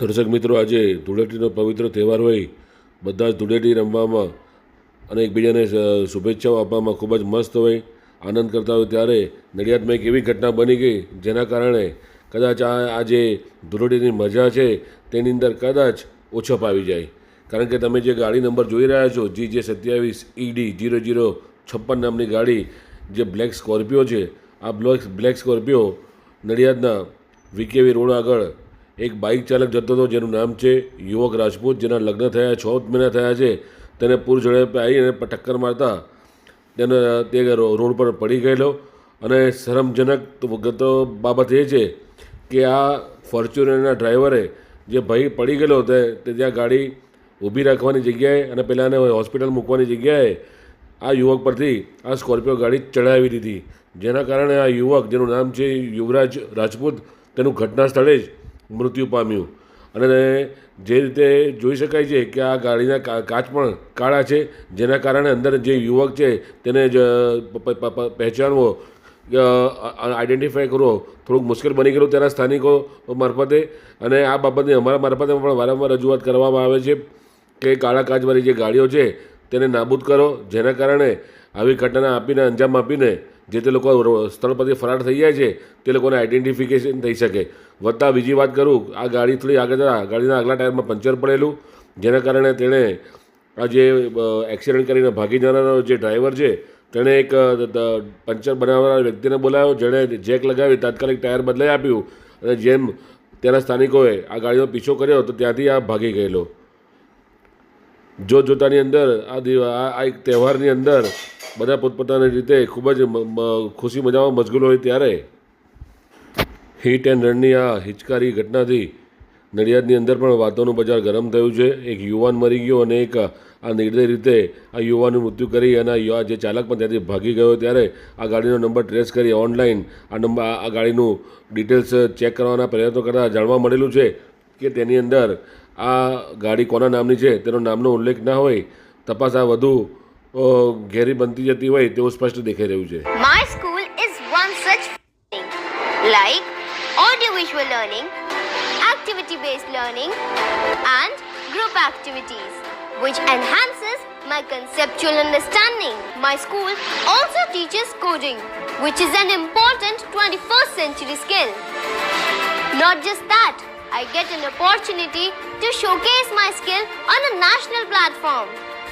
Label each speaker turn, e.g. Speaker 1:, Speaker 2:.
Speaker 1: દર્શક મિત્રો, આજે ધૂળેટીનો પવિત્ર તહેવાર હોય, બધા જ ધૂળેટી રમવામાં અને એકબીજાને શુભેચ્છાઓ આપવામાં ખૂબ જ મસ્ત હોય, આનંદ કરતા હોય. ત્યારે નડિયાદમાં એક એવી ઘટના બની ગઈ, જેના કારણે કદાચ આ આ જે ધૂળેટીની મજા છે, તેની અંદર કદાચ ઓછપ આવી જાય. કારણ કે તમે જે ગાડી નંબર જોઈ રહ્યા છો, જી જે સત્યાવીસ ઈડી જીરો જીરો છપ્પન નામની ગાડી, જે બ્લેક સ્કોર્પિયો છે, આ બ્લેક બ્લેક સ્કોર્પિયો નડિયાદના વીકેવી રોડ આગળ એક બાઇક ચાલક જતો હતો જેનું નામ છે યુવક રાજપૂત, જેના લગ્ન થયા છ મહિના થયા છે. તેને પૂર ઝડપે આવી અને ટક્કર મારતા તેને તે રોડ પર પડી ગયેલો. અને શરમજનક તો બાબત એ છે કે આ ફોર્ચ્યુનરના ડ્રાઈવરે જે ભાઈ પડી ગયેલો હતો તે ત્યાં ગાડી ઊભી રાખવાની જગ્યાએ અને પહેલાંને હોસ્પિટલ મૂકવાની જગ્યાએ આ યુવક પરથી આ સ્કોર્પિયો ગાડી ચડાવી દીધી. જેના કારણે આ યુવક, જેનું નામ છે યુવરાજ રાજપૂત, તેનું ઘટના સ્થળે જ મૃત્યુ પામ્યું. અને જે રીતે જોઈ શકાય છે કે આ ગાડીના કાચ પણ કાળા છે, જેના કારણે અંદર જે યુવક છે તેને જ પહેચાનવો આઈડેન્ટિફાય કરવો થોડુંક મુશ્કેલ બની ગયેલું તેના સ્થાનિકો મારફતે. અને આ બાબતની અમારા મારફતે પણ વારંવાર રજૂઆત કરવામાં આવે છે કે કાળા કાચવાળી જે ગાડીઓ છે તેને નાબૂદ કરો, જેના કારણે આવી ઘટના આપીને અંજામ આપીને જે તે લોકો સ્થળ પરથી ફરાર થઈ જાય છે, તે લોકોને આઈડેન્ટિફિકેશન થઈ શકે. વત્તા બીજી વાત કરું, આ ગાડી થોડી આગળ ગાડીના આગલા ટાયરમાં પંચર પડેલું, જેના કારણે તેણે આ જે એક્સિડન્ટ કરીને ભાગી જનારો જે ડ્રાઈવર છે, તેણે એક પંચર બનાવનારા વ્યક્તિને બોલાવ્યો, જેણે જેક લગાવી, તાત્કાલિક ટાયર બદલાઈ આપ્યું. અને જેમ તેના સ્થાનિકોએ આ ગાડીનો પીછો કર્યો, તો ત્યાંથી આ ભાગી ગયેલો. જોત જોતાની અંદર આ આ એક તહેવારની અંદર બધા પોતપોતાની રીતે ખૂબ જ ખુશી મજામાં મશગુલ હોય ત્યારે હિટ એન્ડ રનની આ હિચકારી ઘટનાથી નડિયાદની અંદર પણ વાતોનું બજાર ગરમ થયું છે. એક યુવાન મરી ગયો અને એક આ નિર્દય રીતે આ યુવાનનું મૃત્યુ કરી અને આ જે ચાલક પણ ત્યાંથી ભાગી ગયો ત્યારે આ ગાડીનો નંબર ટ્રેસ કરી ઓનલાઈન આ નંબર, આ ગાડીનું ડિટેલ્સ ચેક કરવાના પ્રયત્નો કરતાં જાણવા મળેલું છે કે તેની અંદર આ ગાડી કોના નામની છે તેનો નામનો ઉલ્લેખ ના હોય. તપાસ આ વધુ ઘેરી બનતી જતી હોય તેવું સ્પષ્ટ દેખાઈ રહ્યું છે
Speaker 2: My school is one such thing, like audiovisual learning, activity based learning, and group activities, which enhances my conceptual understanding. My school also teaches coding, which is an important 21st century skill. Not just that, I get an opportunity to showcase my skill on a national platform.